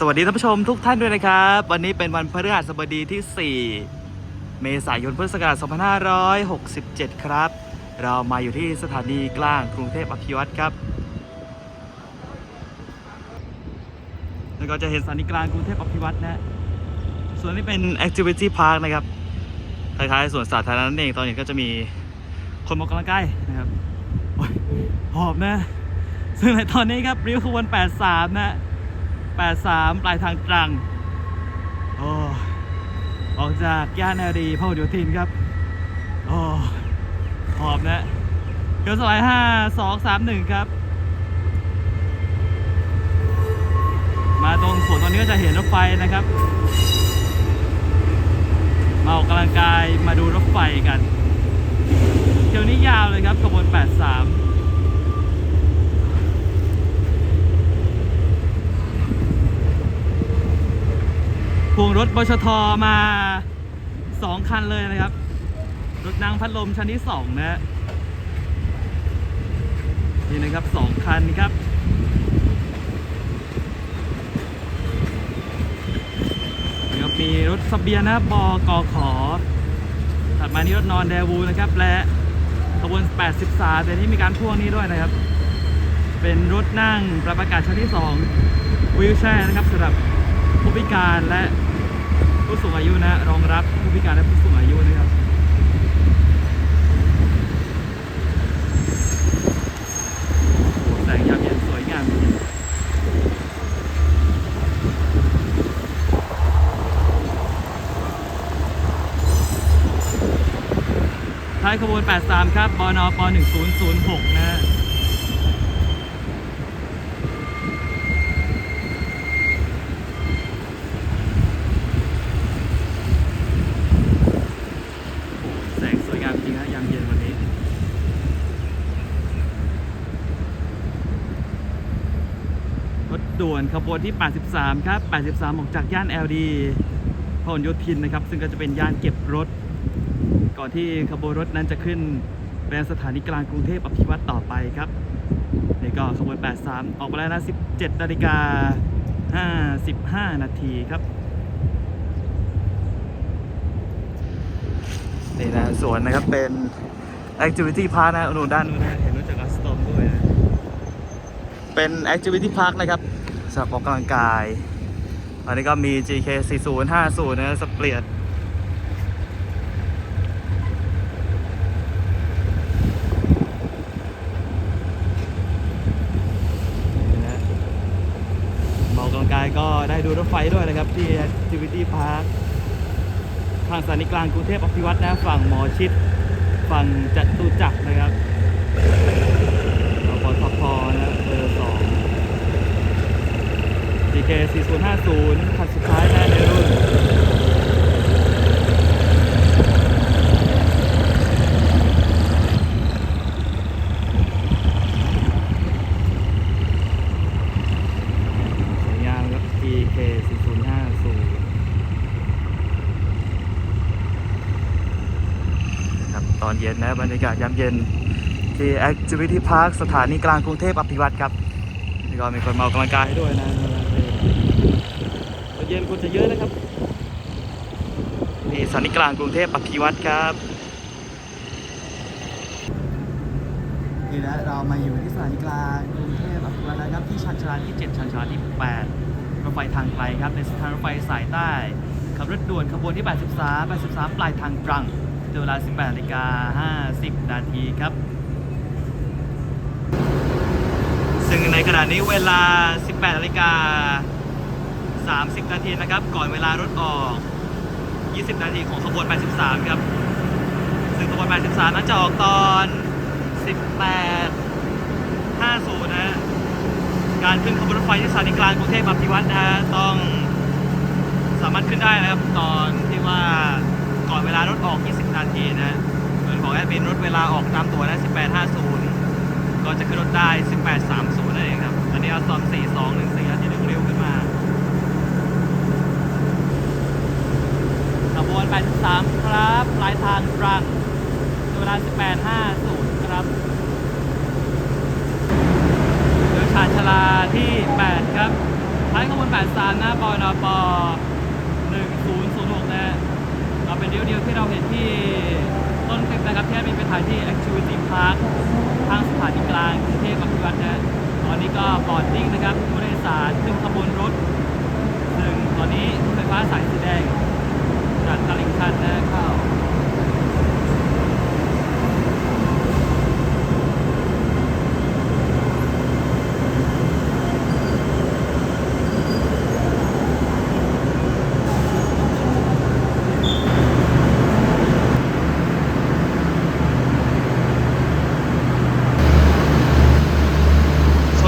สวัสดีท่านผู้ชมทุกท่านด้วยนะครับ วันนี้เป็นวันพฤหัสบดีที่ 4 เมษายนพุทธศักราช2567 ครับ เรามาอยู่ที่สถานีกลางกรุงเทพอภิวัตรครับ แล้วก็จะเห็นสถานีกลางกรุงเทพอภิวัตรนะส่วนนี้เป็น Activity Park นะครับคล้ายๆสวนสาธารณะนั่นเองตอนนี้ก็จะมีคนมาออกกำลังกายนะครับหอบนะ ซึ่งในตอนนี้ครับริ้วขบวน 83 นะ 83 ปลายทางตรังโอ้ออกจากย่านนารีพหลโยธินครับโอ้หอบนะเกินสลาย5 2 3 1 ครับ มาตรงสวนตอนนี้ก็จะเห็นรถไฟนะครับ มาออกกำลังกายมาดูรถไฟกันเที่ยวนี้ยาวเลยครับขบวน 83 พวงรถบชทมาสองคันเลยนะครับ รถนั่งพัดลมชั้นที่สองนะนี่นะครับสองคันครับนี่ครับมีรถสเบียนะบบกขอถัดมานี่รถนอนแดวูนะครับ และขบวน 83 แต่นี่มีการพ่วงนี้ด้วยนะครับ เป็นรถนั่งปรับอากาศชั้นที่ 2 วิวแชร์นะครับสำหรับผู้พิการและ ผู้สูงอายุนะรองรับผู้พิการและผู้สูงอายุนะครับแสงยามเย็นสวยงามจริงท้ายขบวน 83 ครับบนป1006 นะฮะ แสงสวยงามจริงฮะยามเย็นวันนี้ รถด่วน ขบวนที่ 83 ครับ 83 ออกจากย่าน LD พหลโยธินนะครับ ซึ่งก็จะเป็นย่านเก็บรถ ก่อนที่ขบวนรถนั้นจะขึ้นไปสถานีกลางกรุงเทพอภิวัตต่อไปครับนี่ก็ขบวน 83 ออกไปแล้วนะ 17นาฬิกา55 นาทีครับนี่นะสวนนะครับเป็น Activity Park นะนู่นด้านนู้นนะเห็นรถจักรสตอมด้วยนะเป็น Activity Park นะครับ สำหรับออกกำลังกายอันนี้ก็มี GK 4050นะสเปลียดนี่นะมาออกกำลังกายก็ได้ดูรถไฟด้วยนะครับ ที่ Activity Park ทางสถานีกลางกรุงเทพอภิวัตนะ ฝั่งหมอชิด ฝั่งจตุจักรนะครับรพสพนะเบอร์สอง GK 4050คันสุดท้ายแนะในรุ่นสวยงามครับ GK 4050ครับตอนเย็นนะบรรยากาศยามเย็นที่ Activity Park สถานีกลางกรุงเทพอภิวัตรครับ นี่ก็มีคนมาออกกำลังกายให้ด้วยนะ เย็นคนจะเยอะนะครับ นี่สถานีกลางกรุงเทพอภิวัตครับ นี่นะเรามาอยู่ที่สถานีกลางกรุงเทพอภิวัตนะครับที่ชันชาลาที่ 7 ชันชาลาที่ 8 รถไฟทางไกลครับในสถานรถไฟสายใต้ขับรถด่วนขบวนที่ 83 83 ปลายทางตรังเวลา 18นาฬิกา50 นาทีครับ ซึ่งในขณะนี้เวลา 18นาฬิกา 30 นาทีนะครับ ก่อนเวลารถออก 20 นาทีของขบวน 83 ครับ ซึ่งขบวน 83 นั้นจะออกตอน 18 50 นะการขึ้นขบวนรถไฟที่สถานีกลางกรุงเทพอภิวัตนะฮะต้องสามารถขึ้นได้นะครับ ตอนที่ว่าก่อนเวลารถออก 20 นาทีนะส่วนของแอดมินรถเวลาออกตามตัวนะ 1850 ก็จะขึ้นรถได้ 1830 นั่นเองครับ อันนี้เอาซอม 4214ทีหนึ่งเร็วขึ้นมาขบวน 83 ครับปลายทางตรังเวลา 1850 ครับโดยชานชลาที่ 8 ครับท้ายขบวน 83 หนะปอนป1006 นะเราเป็นเดียวเดียวที่เราเห็นที่ ต้นคลิปนะครับที่แอดมินไปถ่ายที่ Activity Park ทางสถานีกลางกรุงเทพอภิวัตนะตอนนี้ก็บอร์ดดิ้งนะครับผู้โดยสารขึ้นขบวนรถหนึ่งตอนนี้รถไฟฟ้าสายสีแดงจากตลิ่งชันนะเข้า ช่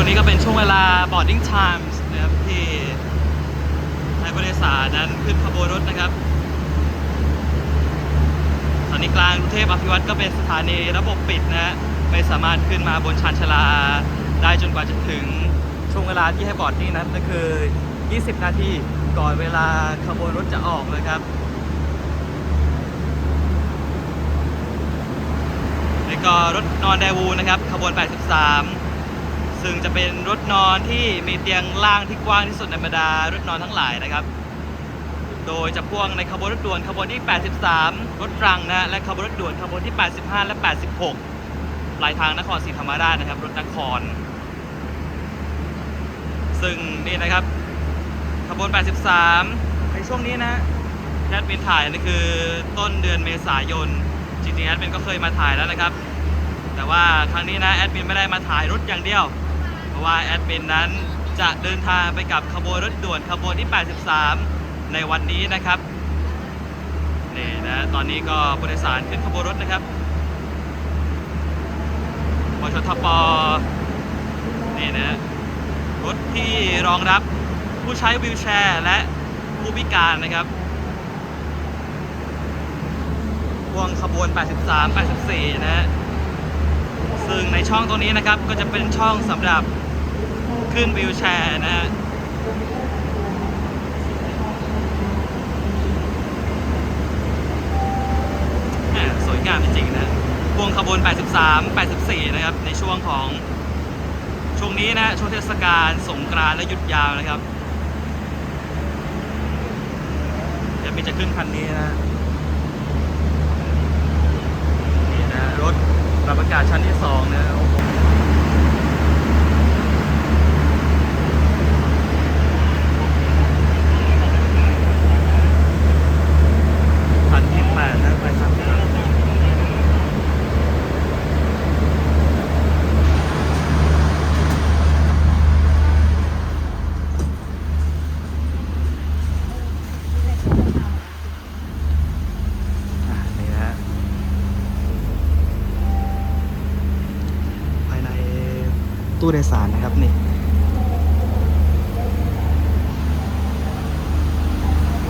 วงนี้ก็เป็นช่วงเวลา boarding times นะครับที่ให้ผู้โดยสารนั้นขึ้นขบวนรถนะครับสถานีกลางกรุงเทพอภิวัตก็เป็นสถานีระบบปิดนะฮะไม่สามารถขึ้นมาบนชานชาลาได้จนกว่าจะถึงช่วงเวลาที่ให้บอร์ดนี่นั้นก็คือ 20 นาทีก่อนเวลาขบวนรถจะออกนะครับแล้วก็รถนอนแดวูนะครับ ขบวน 83 ซึ่งจะเป็นรถนอนที่มีเตียงล่างที่กว้างที่สุดในบรรดารถนอนทั้งหลายนะครับ โดยจะพ่วงในขบวนรถด่วนขบวนที่ 83 รถรังนะและขบวนรถด่วนขบวนที่ 85 และ 86ปลายทางนครศรีธรรมราชนะครับ รถนคร ซึ่งนี่นะครับขบวน 83 ในช่วงนี้นะแอดมินถ่ายนี่คือต้นเดือนเมษายน จริงๆแอดมินก็เคยมาถ่ายแล้วนะครับ แต่ว่าครั้งนี้นะแอดมินไม่ได้มาถ่ายรถอย่างเดียว ว่าแอดมินนั้นจะเดินทางไปกับขบวนรถด่วนขบวนที่ 83 ในวันนี้นะครับนี่นะตอนนี้ก็ผู้โดยสารขึ้นขบวนรถนะครับบชทปนี่นะรถที่รองรับผู้ใช้วีลแชร์และผู้พิการนะครับพ่วงขบวน 83 84 นะฮะซึ่งในช่องตรงนี้นะครับก็จะเป็นช่องสำหรับ ขึ้นวิวแชร์นะฮะสวยงามจริงๆนะพวงขบวน 83 84 นะครับ ในช่วงของช่วงนี้นะช่วงเทศกาลสงกรานต์และหยุดยาวนะครับ เดี๋ยวมีจะขึ้นคันนี้นะนี่นะรถปรับอากาศชั้นที่สองนะโอ้โหคันที่แป ดนะไปครับภายในตู้โดยสารนะครับนี่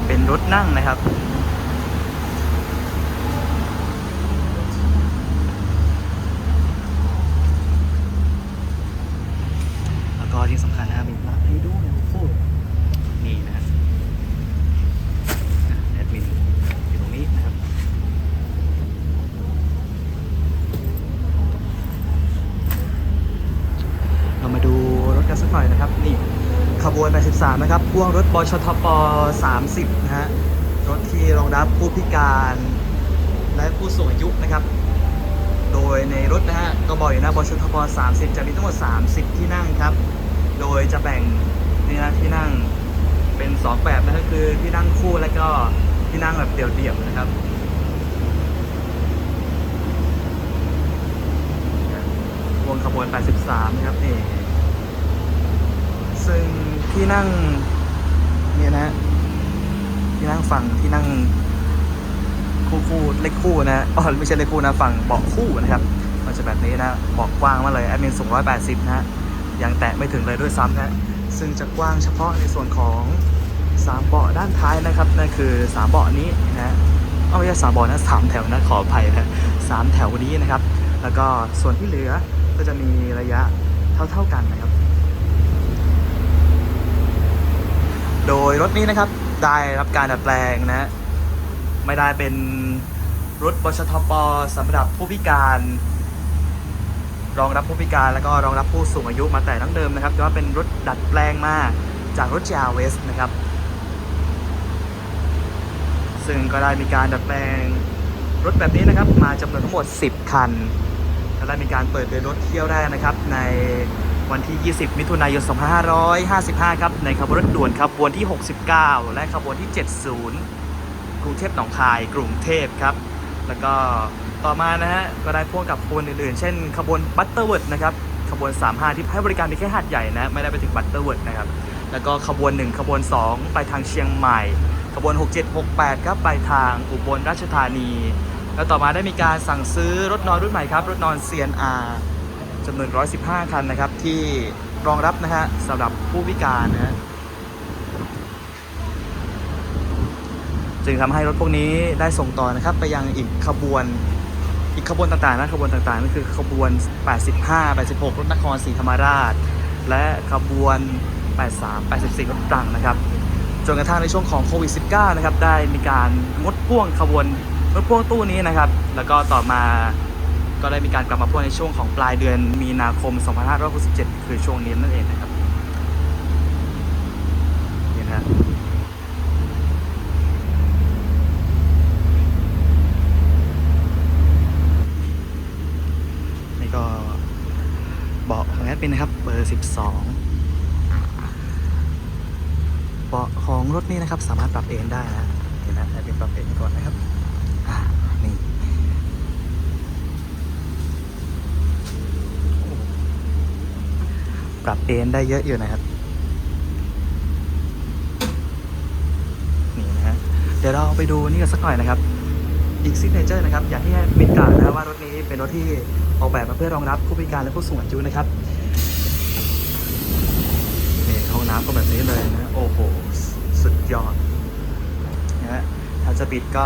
เป็นรถนั่งนะครับ 63 นะครับพ่วงรถบชทป 30 นะฮะ รถที่รองรับผู้พิการและผู้สูงอายุนะครับ โดยในรถนะฮะก็บอกอยู่นะบชทป 30 จะมีทั้งหมด 30 ที่นั่งครับ โดยจะแบ่งนี่นะที่นั่งเป็น 2 แบบนะก็คือที่นั่งคู่และก็ที่นั่งแบบเดี่ยวๆนะครับวงขบวน 83 นะครับนี่ ซึ่งที่นั่งเนี่ยนะที่นั่งฝั่งที่นั่งคู่คู่เลขคู่นะอ๋อไม่ใช่เลขคู่นะฝั่งเบาะคู่นะครับ มันจะแบบนี้นะเบาะกว้างมาเลยแอดมินสูง180นะฮะยังแตะไม่ถึงเลยด้วยซ้ำนะซึ่งจะกว้างเฉพาะในส่วนของสามเบาะด้านท้ายนะครับนั่นคือสามเบาะนี้นะฮะเอาไม่ใช่สามเบาะนะสามแถวนะขออภัยนะสามแถวนี้นะครับ แล้วก็ส่วนที่เหลือก็จะมีระยะเท่าๆกันนะครับ โดยรถนี้นะครับได้รับการดัดแปลงนะ ไม่ได้เป็นรถบชทปสำหรับผู้พิการ รองรับผู้พิการแล้วก็รองรับผู้สูงอายุมาแต่ดั้งเดิมนะครับแต่ว่าเป็นรถดัดแปลงมาจากรถ JRS นะครับ ซึ่งก็ได้มีการดัดแปลงรถแบบนี้นะครับ มาจำนวนทั้งหมด 10 คัน และได้มีการเปิดเดินรถเที่ยวได้นะครับใน วันที่ 20 มิถุนายน 2555 ครับ ในขบวนรถด่วนขบวนที่ 69 และขบวนที่ 70 กรุงเทพหนองคาย กรุงเทพครับ แล้วก็ต่อมานะฮะ ก็ได้พ่วงกับขบวนอื่นๆ เช่น ขบวนบัตเตอร์เวิร์ดนะครับ ขบวน 35 ที่ให้บริการเพีแค่หาดใหญ่นะ ไม่ได้ไปถึงบัตเตอร์เวิร์ดนะครับ แล้วก็ขบวน 1 ขบวน 2 ไปทางเชียงใหม่ ขบวน 6768 ครับ ไปทางอุบลราชธานี แล้วต่อมาได้มีการสั่งซื้อรถนอนรุ่นใหม่ครับ รถนอน CNR จำนวน 115 คันนะครับ ที่รองรับนะฮะสำหรับผู้พิการนะฮะจึงทำให้รถพวกนี้ได้ส่งต่อนะครับ ไปยังอีกขบวนอีกขบวนต่างๆนะขบวนต่างๆนั่นคือขบวน 85 86 รถนครศรีธรรมราช และขบวน 83 84 รถตรังนะครับจนกระทั่งในช่วงของโควิด -19 นะครับได้มีการงดพ่วงขบวนรถพ่วงตู้นี้นะครับ แล้วก็ต่อมา ก็ได้มีการกลับมาพ่วงในช่วงของปลายเดือนมีนาคม 2567 คือช่วงนี้นั่นเองนะครับนี่นะนี่ก็เบาะของแอดเป็นนะครับ เบอร์ 12 เบาะของรถนี้นะครับสามารถปรับเอนได้นะเดี๋ยวนะแอดเป็นปรับเอนก่อนนะครับอ่านี่โอ้ ปรับเอนได้เยอะอยู่นะครับ นี่นะฮะ เดี๋ยวเราไปดูนี่กันสักหน่อยนะครับ อีกซิกเนเจอร์นะครับ อย่างที่ให้มินกล่าวนะว่ารถนี้เป็นรถที่ออกแบบมาเพื่อรองรับผู้พิการและผู้สูงอายุนะครับนี่ห้องน้ำก็แบบนี้เลยนะโอ้โห สุดยอดนะฮะถ้าจะปิดก็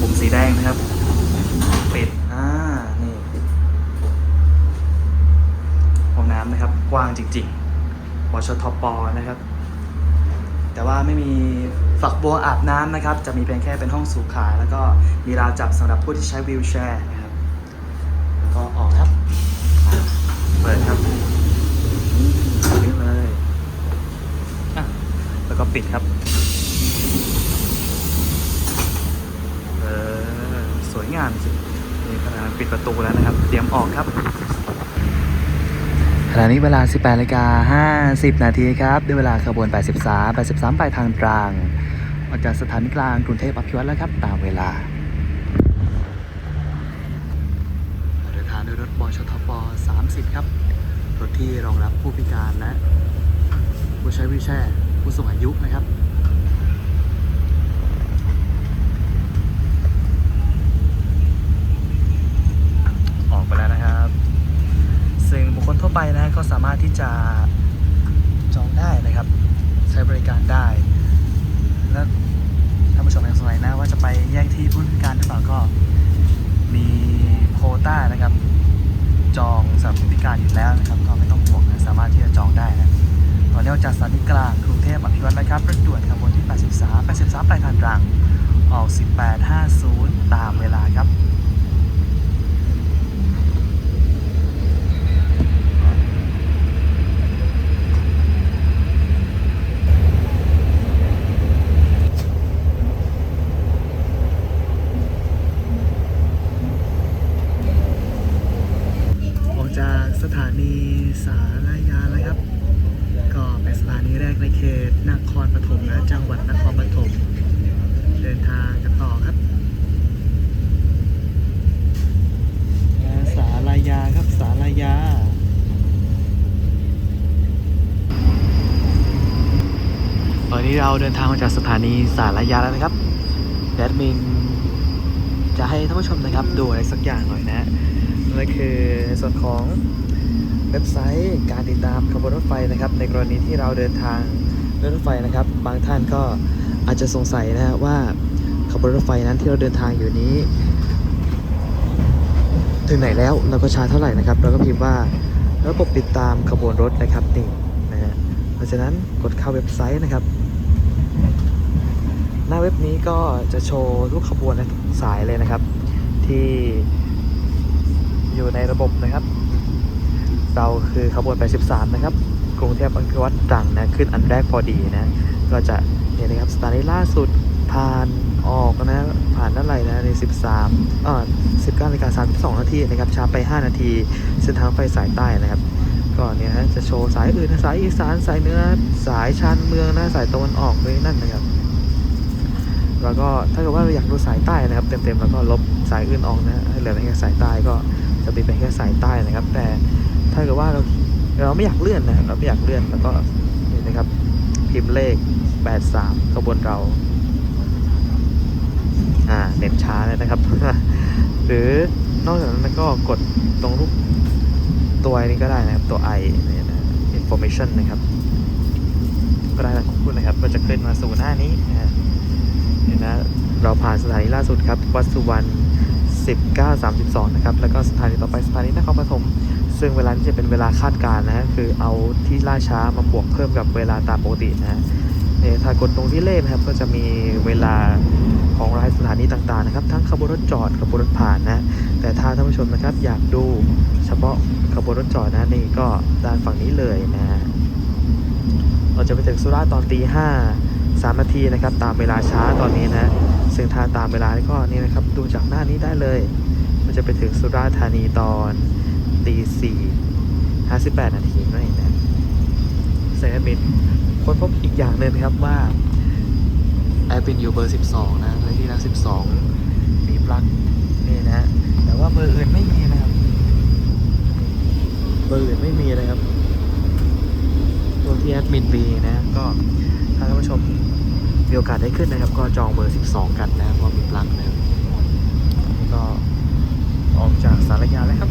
ปุ่มสีแดงนะครับ ปิด อ่า นี่ ห้องน้ำนะครับ กว้างจริงๆวชทปนะครับ แต่ว่าไม่มีฝักบัวอาบน้ำนะครับ จะมีเพียงแค่เป็นห้องสูบขา แล้วก็มีราวจับสำหรับผู้ที่ใช้วีลแชร์นะครับแล้วก็ออกครับ เปิดครับปิดเลยแล้วก็ปิดครับเออสวยงามจริงนี่ขณะปิดประตูแล้วนะครับ เตรียมออกครับ ขณะนี้เวลา 18นาฬิกา50 นาทีครับด้วยเวลาขบวน 83 83ไปทางตรังออกจากสถานีกลางกรุงเทพอภิวัตแล้วครับ ตามเวลาเดินทางด้วยรถบชทป30 ครับ รถที่รองรับผู้พิการและผู้ใช้วิแชร์ผู้สูงอายุนะครับ ออกไปแล้วนะครับ ซึ่งบุคคลทั่วไปนะก็สามารถที่จะจองได้นะครับ ใช้บริการได้ แล้วท่านผู้ชมยังสงสัยนะว่าจะไปแยกที่ผู้พิการหรือเปล่าก็มีโคต้านะครับ จองสำหรับผู้พิการอยู่แล้วนะครับ ก็ไม่ต้องห่วงนะสามารถที่จะจองได้นะตอนนี้ออกจากสถานีกลางกรุงเทพอภิวัตนะครับรถด่วนขบวนที่ 83 83ปลายทางรังออก 1850 ตามเวลาครับ ออกจากสถานีสารยาแล้วครับ ก็เป็นสถานีแรกในเขตนครปฐมนะจังหวัดนครปฐมเดินทางกันต่อครับสารยาครับสารยา ตอนนี้ เราเดินทางมาจากสถานีสารยาแล้วนะครับแอดมินจะให้ท่านผู้ชมนะครับดูอะไรสักอย่างหน่อยนะนั่นคือในส่วนของเว็บไซต์การติดตามขบวนรถไฟนะครับ ในกรณีที่เราเดินทางด้วยรถไฟนะครับ บางท่านก็อาจจะสงสัยนะว่าขบวนรถไฟนั้นที่เราเดินทางอยู่นี้ ถึงไหนแล้วเราก็ชาเท่าไหร่นะครับ เราก็พิมพ์ว่าระบบติดตามขบวนรถนะครับนี่นะฮะเพราะฉะนั้นกดเข้าเว็บไซต์นะครับ หน้าเว็บนี้ก็จะโชว์ทุกขบวนสายเลยนะครับ ที่อยู่ในระบบนะครับ เราคือขบวน 83 นะครับ กรุงเทพอภิวัตรตรังนะขึ้นอันแรกพอดีนะ ก็จะเนี่ยนะครับสถานีล่าสุดผ่านออกนะ ผ่านเท่าไหร่นะใน 13อ่า19นาฬิกา32นาทีนะครับช้าไป 5 นาที เส้นทางไฟสายใต้นะครับก็เนี่ยจะโชว์สายอื่นสายอีสานสายเหนือสายชานเมืองนะสายตะวันออกเลยนั่นนะครับ แล้วก็ถ้าเกิดว่าเราอยากดูสายใต้นะครับ เต็มๆแล้วก็ลบสายอื่นออกนะให้เหลือแค่สายใต้ก็จะเป็นแค่สายใต้นะครับ แต่ถ้าเกิดว่าเราเราไม่อยากเลื่อนนะเราไม่อยากเลื่อนแล้วก็นี่นะครับพิมพ์เลข 83ขบวนเราอ่าเน็ตช้าเลยนะครับ หรือนอกจากนั้นก็กดตรงรูปตัวนี้ก็ได้นะครับตัว i เนี่ยนะ information นะครับ ก็ได้แล้งคุณนะครับ ก็จะขึ้นมาสู่หน้านี้นะ นี่นะเราผ่านสถานีล่าสุดครับ วัดสุวรรณ1932 นะครับ แล้วก็สถานีต่อไปสถานีนครปฐม ซึ่งเวลานี้จะเป็นเวลาคาดการณ์นะฮะคือเอาที่ล่าช้ามาบวกเพิ่มกับเวลาตามปกตินะฮะเนี่ยถ้ากดตรงที่เลขนะครับก็จะมีเวลาของรายสถานีต่างๆนะครับ ทั้งขบวนรถจอดขบวนรถผ่านนะ แต่ถ้าท่านผู้ชมนะครับอยากดูเฉพาะขบวนรถจอดนะนี่ก็ด้านฝั่งนี้เลยนะฮะเราจะไปถึงสุราษฎร์ตอนตีห้า สามนาทีนะครับ ตามเวลาช้าตอนนี้นะ ซึ่งถ้าตามเวลาก็นี่นะครับ ดูจากหน้านี้ได้เลย มันจะไปถึงสุราษฎร์ธานีตอนตีสี่ห้าสิบแปดนาทีนั่นเองนะเซนบินค้นพบอีกอย่างหนึ่งครับว่าแอร์บินอยู่เบอร์ 12 นะในที่นั่ง12 มีปลั๊กนี่นะ แต่ว่าเบอร์อื่นไม่มีนะครับ เบอร์อื่นไม่มีเลยครับ ตัวที่แอดมินบีนะ ก็ ถ้าท่านผู้ชมมีโอกาสได้ขึ้นนะครับ ก็จองเบอร์ 12 กันนะเพรามีปลั๊กนะครับก็ออกจากสารยาแล้วครับ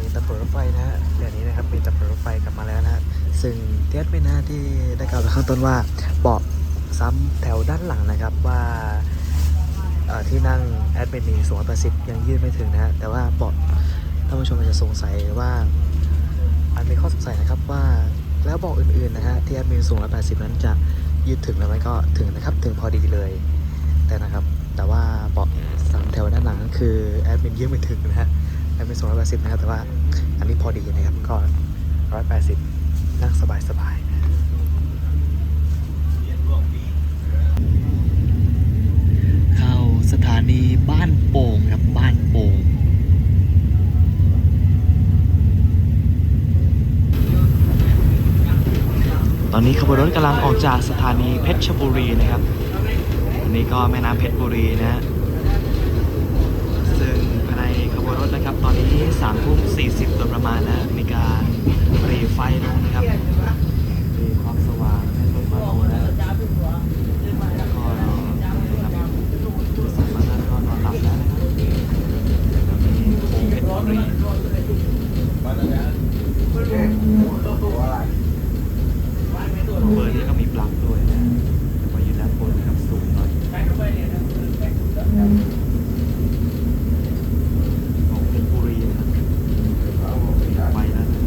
มีตำรวรถไฟนะฮะเดี๋ยวนี้นะครับมีตำรวจรถไฟกลับมาแล้วนะฮะซึ่งเทียบไปนะที่ได้กล่าวไปข้างต้นว่าเบาะซ้ำแถวด้านหลังนะครับว่าที่นั่งแอดมินมีสูงประสิทธิ์ยังยืดไม่ถึงนะฮะแต่ว่าเบาะ ท่านผู้ชมอาจจะสงสัยว่าอันมีข้อสงสัยนะครับว่าแล้วเบาะอื่นๆนะฮะที่แอดมินสูง 180 นั้นจะยืดถึงหรือไม่ก็ถึงนะครับถึงพอดีเลย แต่นะครับแต่ว่าเบาะสามแถวด้านหลังคือแอดมินยืดไม่ถึงนะฮะให้เป็นสองร้อยแปดสิบนะครับแต่ว่าอันนี้พอดีนะครับก็ร้อยแปดสิบนั่งสบายสบายนะเข้าสถานีบ้านโป่งครับบ้านโป่ง ตอนนี้ขบวนรถกำลังออกจากสถานีเพชรบุรีนะครับอันนี้ก็แม่น้ำเพชรบุรีนะฮะซึ่งภายในขบวนรถนะครับ ตอนนี้3ามทุ่ม40โดยประมาณนะมีการปรีไฟลงนะครับปรีความสว่างให้รถมาลงนะแล้วก็เรานะครับสารมาแล้วก็นอนหลับแล้วนะครับแบบนี้โค้งเพชรบุรี เบอร์นี้ก็มีปลั๊กด้วยนะแต่ว่าอยู่ด้านบนนะครับสูงหน่อยของเพชรบุรีนะครับไปแล้วนะ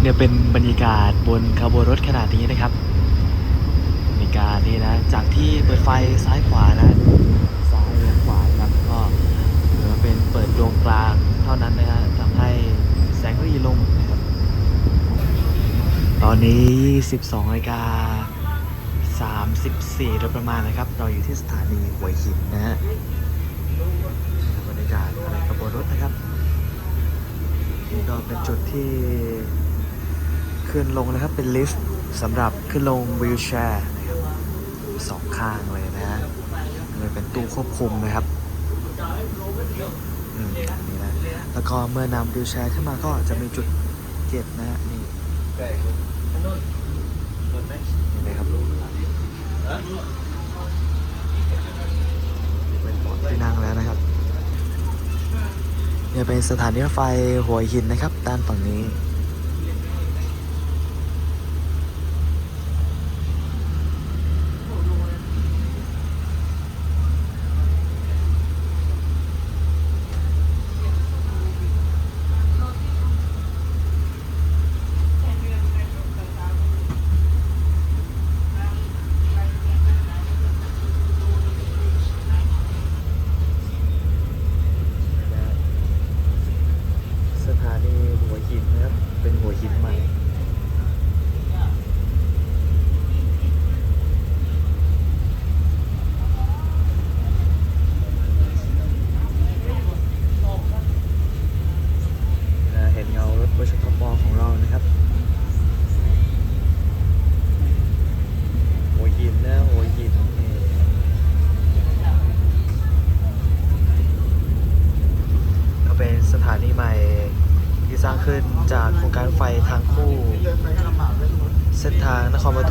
เนี่ยเป็นบรรยากาศบนขบวนรถขนาดนี้นะครับบรรยากาศนี่นะ จากที่เปิดไฟซ้ายขวานะ ซ้ายและขวานะครับก็เหลือเป็นเปิดดวงกลางเท่านั้นนะฮะทำให้แสงก็ดีลงนะครับ ตอ นนี้ 12นาฬิกา34โดยประมาณนะครับ เราอยู่ที่สถานีหัวหินนะฮะบรรยากาศอะไรขบวนรถนะครับนี่ก็เป็นจุดที่ขึ้นลงนะครับ เป็นลิฟต์สำหรับขึ้นลงวีลแชร์นะครับสองข้างเลยนะฮะเลยเป็นตู้ควบคุมนะครับอืมนี่นะแล้วก็เมื่อนำวีลแชร์ขึ้นมาก็จะมีจุดเก็บนะฮะนี่ นี่นะครับเป็นเบาะที่นั่งแล้วนะครับเนี่ยเป็นสถานีรถไฟหัวหินนะครับ ด้านฝั่งนี้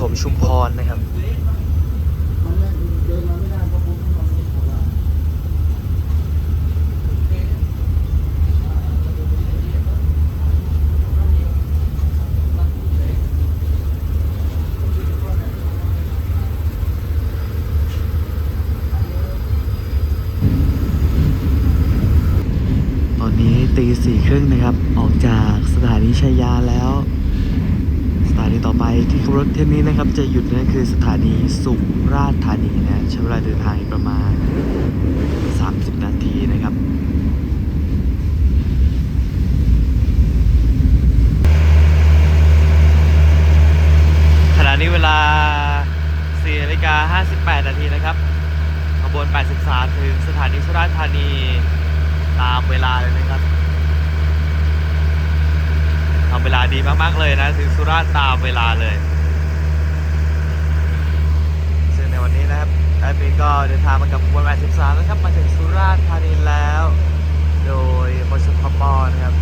มชุมพรนะครับตอนนี้ตีสี่ครึ่งนะครับ ออกจากสถานีชัยยาแล้ว ถานีต่อไปที่ขับรถเที่ยวนี้นะครับ จะหยุดนั่นคือสถานีสุราษฎร์ธานีนะใช้เวลาเดินทางอีกประมาณ 30 นาทีนะครับขณะนี้เวลา4นาฬิกา58 นาทีนะครับขบวน 83 ถึงสถานีสุราษฎร์ธานีตามเวลาเลยนะครับ ทำเวลาดีมากๆเลยนะ ถึงสุราษฎร์ตามเวลาเลย ซึ่งในวันนี้นะครับแอดมินก็เดินทางมากับขบวน83นะครับ มาถึงสุราษฎร์ธานีแล้ว โดยบริษัทพปนะครับ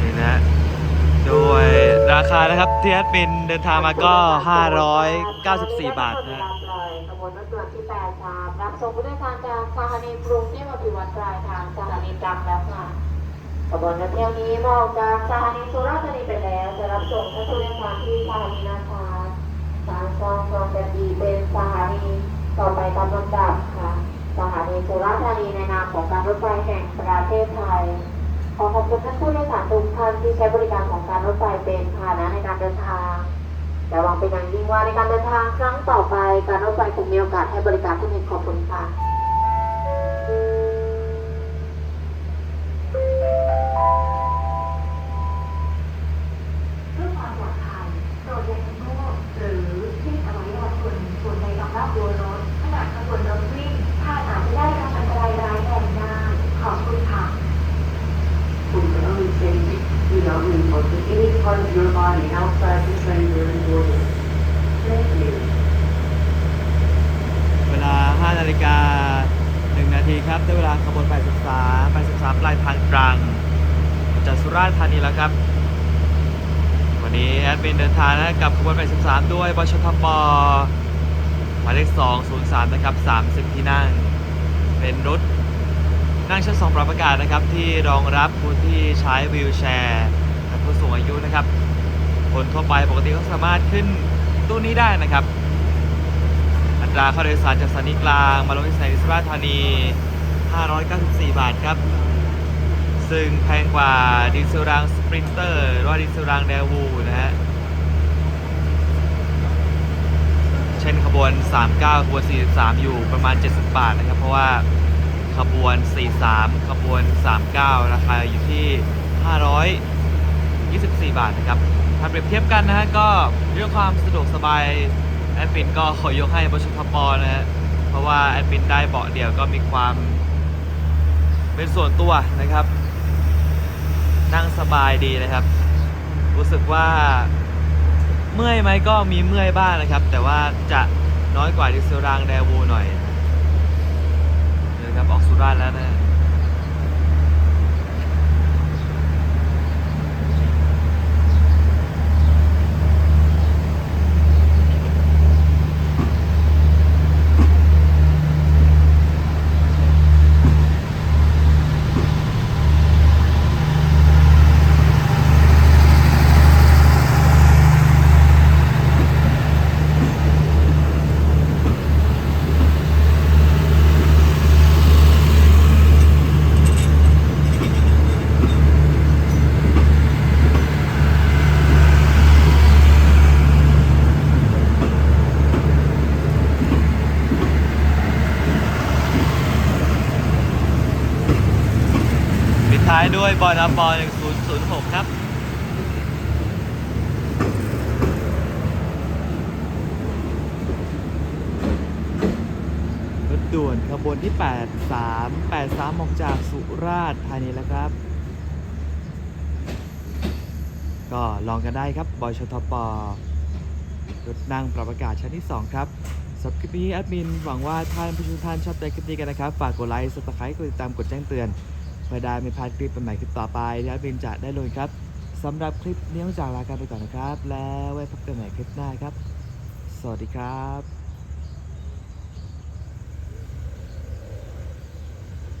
นี่นะ โดยราคานะครับ ที่แอดมินเดินทางมาก็ 594 บาทนะขบวนรถด่วนที่8ครับรับส่งผู้โดยสารจากสถานีกรุงเทพอภิวัตรปลายทางสถานีตรังแล้วค่ะขบวนรถเที่ยวนี้มองจากสถานีสุราษฎร์ธานีไปแล้ว จะรับส่งท่านผู้โดยสารที่สถานีนะคะทางซองซองแบบดีเป็นสถานีต่อไปตามลำดับค่ะ สถานีสุราษฎร์ธานีในนามของการรถไฟแห่งประเทศไทย ขอขอบคุณท่านผู้โดยสารทุกท่านที่ใช้บริการของการรถไฟเป็นพาหนะในการเดินทางแต่หวังเป็นอย่างยิ่งว่าในการเดินทางครั้งต่อไป การรถไฟคงมีโอกาสให้บริการผู้มีขอบคุณค่ะ เพื่อความปลอดภัยโปรดอย่าชะโงกหรือที่อวัยวะส่วนส่วนใดออกนอกตัวรถขณะขบวนรถวิ่งถ้าอาจจะได้รับอันตรายร้ายแรงได้ขอบคุณค่ะ We can only take, you know, input to any part of your body outside the same during order. Thank you. เวลา 5 นาฬิกา 1 นาทีครับได้เวลาขบวน 83 83 ปลายทางตรังจากสุราษฎร์ธานีแล้วครับ วันนี้ แอดมินนทางนะกับขบวน83 ด้วยบชทปหมายเลข203 นะครับ 30 ที่นั่ง เป็นรถนั่งชั้น 2 ปรับอากาศนะครับ ที่รองรับผู้ที่ใช้วีลแชร์และผู้สูงอายุนะครับ คนทั่วไปปกติก็สามารถขึ้นตู้นี้ได้นะครับ อัตราค่าโดยสารจากสถานีกลาง มาลงที่สถานีสุราษฎร์ธานี 594 บาทครับ ซึ่งแพงกว่าดีเซลรางสปรินเตอร์หรือว่าดีเซลรางเดวูนะฮะ เช่นขบวน 39 ขบวน 43 อยู่ประมาณ 70 บาทนะครับ เพราะว่าขบวน 43 ขบวน 39 ราคาอยู่ที่ 524 บาทนะครับ ถ้าเปรียบเทียบกันนะฮะก็เรื่องความสะดวกสบายแอดมินก็ขอยกให้บชทปนะฮะเพราะว่าแอดมินได้เบาะเดียวก็มีความเป็นส่วนตัวนะครับ นั่งสบายดีนะครับ รู้สึกว่า เมื่อยไหมก็มีเมื่อยบ้างนะครับ แต่ว่าจะน้อยกว่าดิเซลรางแดวูหน่อยเดี๋ยครับออกสุราแล้วนะ ท้ายด้วยบอลอัปอ1006 ครับรถด่วนขบวนที่ 83 83 ออกจากสุราษฎร์ธานีแล้วครับ ก็ลองกันได้ครับบอยชทปรถนั่งปรับอากาศชั้นที่ 2 ครับสำหรับคลิปนี้แอดมินหวังว่าท่านผู้ชมท่านชอบใจคลิปนี้กันนะครับ ฝากกดไลค์ subscribe กดติดตามกดแจ้งเตือน เพื่อได้ไม่พลาดคลิปใหม่คลิปต่อไปที่แอดมินจะได้ลงครับสำหรับคลิปนี้ต้องจากลากันไปก่อนนะครับ แล้วไว้พบกันใหม่คลิปหน้าครับ สวัสดีครับ